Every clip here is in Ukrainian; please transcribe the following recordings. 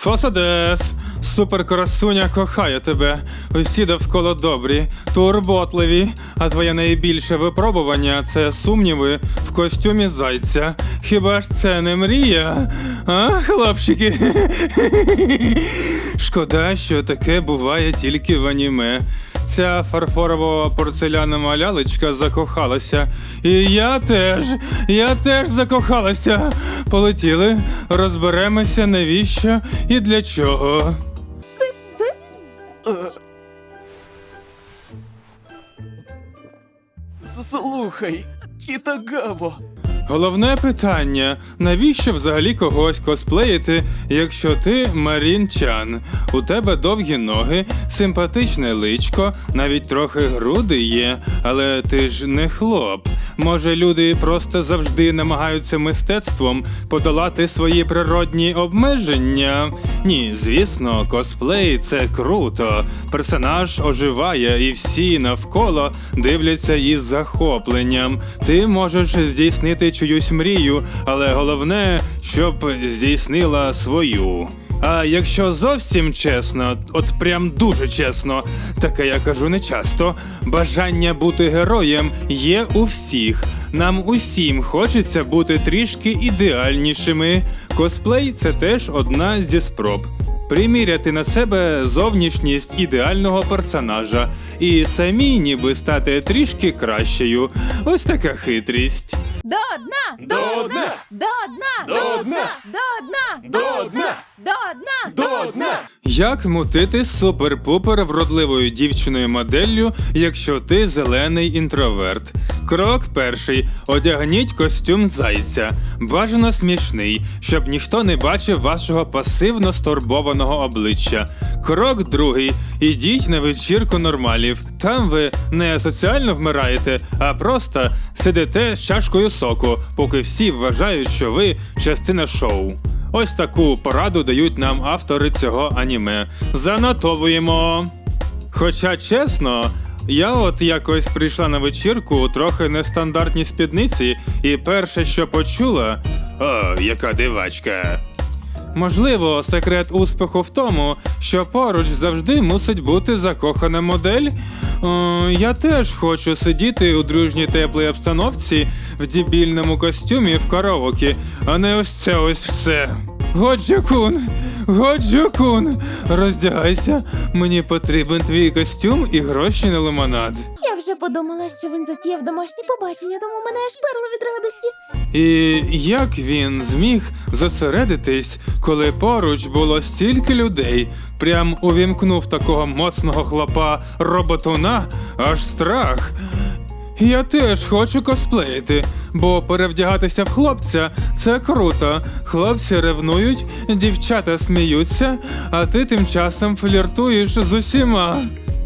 Фосадес, суперкрасуня кохає тебе. Усі довкола добрі, турботливі, а твоє найбільше випробування це сумніви в костюмі зайця. Хіба ж це не мрія? А, хлопчики? Шкода, що таке буває тільки в аніме. Ця фарфорова порцелянова лялечка закохалася. І я теж, я теж закохалася. Полетіли, розберемося, навіщо і для чого. Слухай, Кітагаво. Головне питання: навіщо взагалі когось косплеїти, якщо ти Марін Чан? У тебе довгі ноги, симпатичне личко, навіть трохи груди є, але ти ж не хлоп. Може, люди просто завжди намагаються мистецтвом подолати свої природні обмеження? Ні, звісно, косплей це круто. Персонаж оживає, і всі навколо дивляться із захопленням. Ти можеш здійснити чиюсь мрію, але головне, щоб здійснила свою. А якщо зовсім чесно, от прям дуже чесно, таке я кажу не часто, бажання бути героєм є у всіх. Нам усім хочеться бути трішки ідеальнішими. Косплей це теж одна зі спроб. Приміряти на себе зовнішність ідеального персонажа і самі ніби стати трішки кращою. Ось така хитрість. До дна! До дна! До дна! До дна! До дна! До дна! До дна! До дна! Як мутити супер-пупер вродливою дівчиною моделлю, якщо ти зелений інтроверт? Крок перший: одягніть костюм зайця. Бажано смішний, щоб ніхто не бачив вашого пасивно стурбованого обличчя. Крок другий: ідіть на вечірку нормалів. Там ви не соціально вмираєте, а просто сидите з чашкою соку, поки всі вважають, що ви частина шоу. Ось таку пораду дають нам автори цього аніме. Занотовуємо. Хоча чесно, я от якось прийшла на вечірку у трохи нестандартній спідниці, і перше, що почула. О, яка дивачка. Можливо, секрет успіху в тому, що поруч завжди мусить бути закохана модель. О, я теж хочу сидіти у дружній теплій обстановці в дебільному костюмі в караоке, а не ось це ось все. Годжо-кун, Годжо-кун, роздягайся, мені потрібен твій костюм і гроші на лимонад. Я вже подумала, що він затіяв домашні побачення, тому мене аж перло від радості. І як він зміг зосередитись, коли поруч було стільки людей, прям увімкнув такого моцного хлопа роботуна, аж страх. Я теж хочу косплеїти, бо перевдягатися в хлопця це круто. Хлопці ревнують, дівчата сміються, а ти тим часом фліртуєш з усіма.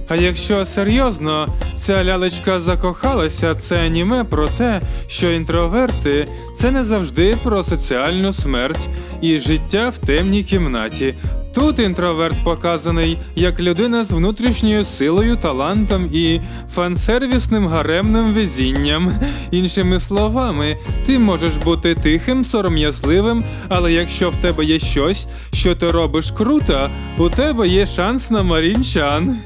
А якщо серйозно, ця лялечка закохалася, це аніме про те, що інтроверти це не завжди про соціальну смерть і життя в темній кімнаті. Тут інтроверт показаний як людина з внутрішньою силою, талантом і фансервісним гаремним везінням. Іншими словами, ти можеш бути тихим, сором'язливим, але якщо в тебе є щось, що ти робиш круто, у тебе є шанс на марінчан.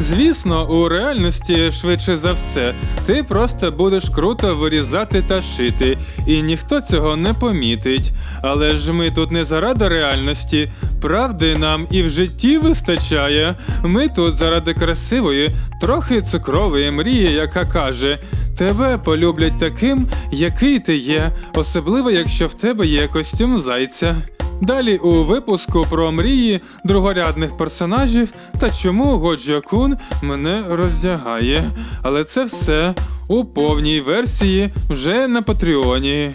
Звісно, у реальності швидше за все, ти просто будеш круто вирізати та шити, і ніхто цього не помітить. Але ж ми тут не заради реальності, правди нам і в житті вистачає. Ми тут заради красивої, трохи цукрової мрії, яка каже: тебе полюблять таким, який ти є, особливо якщо в тебе є костюм зайця. Далі у випуску про мрії другорядних персонажів та чому Годжа Кун мене роздягає. Але це все у повній версії вже на Патреоні.